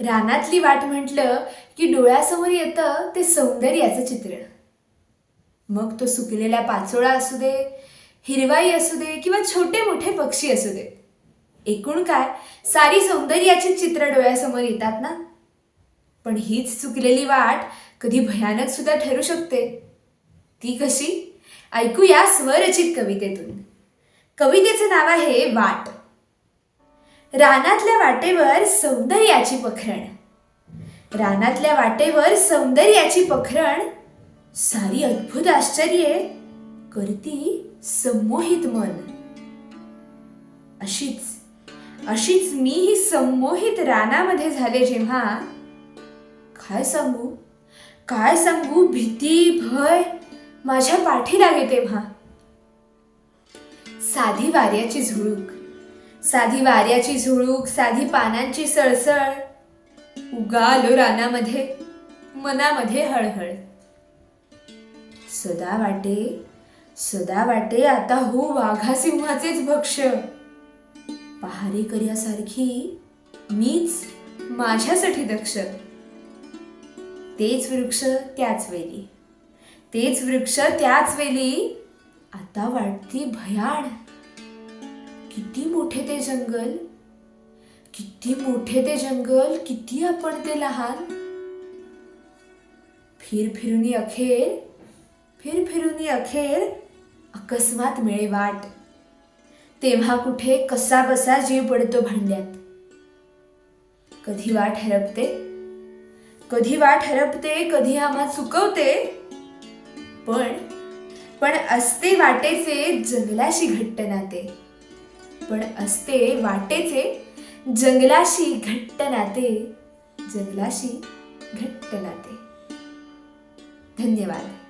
रानातली वाट म्हटलं की डोळ्यासमोर येतं ते सौंदर्याचं चित्र मग तो सुकलेला पाचोळा असू दे हिरवाई असू दे किंवा छोटे मोठे पक्षी असू दे. एकूण काय सारी सौंदर्याची चित्र डोळ्यासमोर येतात ना? पण हीच चुकलेली वाट कधी भयानक सुद्धा ठरू शकते. ती कशी? ऐकूया स्वरचित कवितेतून. कवितेचं नाव आहे वाट. रानातल्या वाटेवर सौंदर्याची पखरण. रानातल्या वाटेवर सौंदर्याची पखरण. सारी अद्भुत आश्चर्ये करती संमोहित मन. अशीच अशीच मी ही संमोहित रानामध्ये झाले जेव्हा काय सांगू? काय सांगू? भीती भय माझ्या पाठी लागे तेव्हा. साधी वाऱ्याची झुळूक. साधी वाऱ्याची झुळूक साधी पानांची सळसळ. उगालो रानामध्ये मनामध्ये हळहळ. सदा वाटे सदा वाटे आता हो वाघा सिंहाचेच भक्ष. पहारेकर्यासारखी मीच माझ्यासाठी दक्ष. तेच वृक्ष त्याच वेली. तेच वृक्ष त्याच वेली. आता वाटती भयाण किती मोठे ते जंगल? किती मोठे ते जंगल? किती आपण ते लहान? फिर फिरुनी अखेर फिर फिरुनी अखेर अकस्मात मिळे वाट. तेव्हा कुठे कसा बसा जीव पडतो भांड्यात? कधी वाट हरपते? कधी वाट हरपते? कधी आम्हा चुकवते पण पण असते वाटेचे जंगलाशी घट्ट नाते. पण असते वाटेचे. जंगलाशी घट्ट नाते जंगलाशी घट्ट नाते धन्यवाद.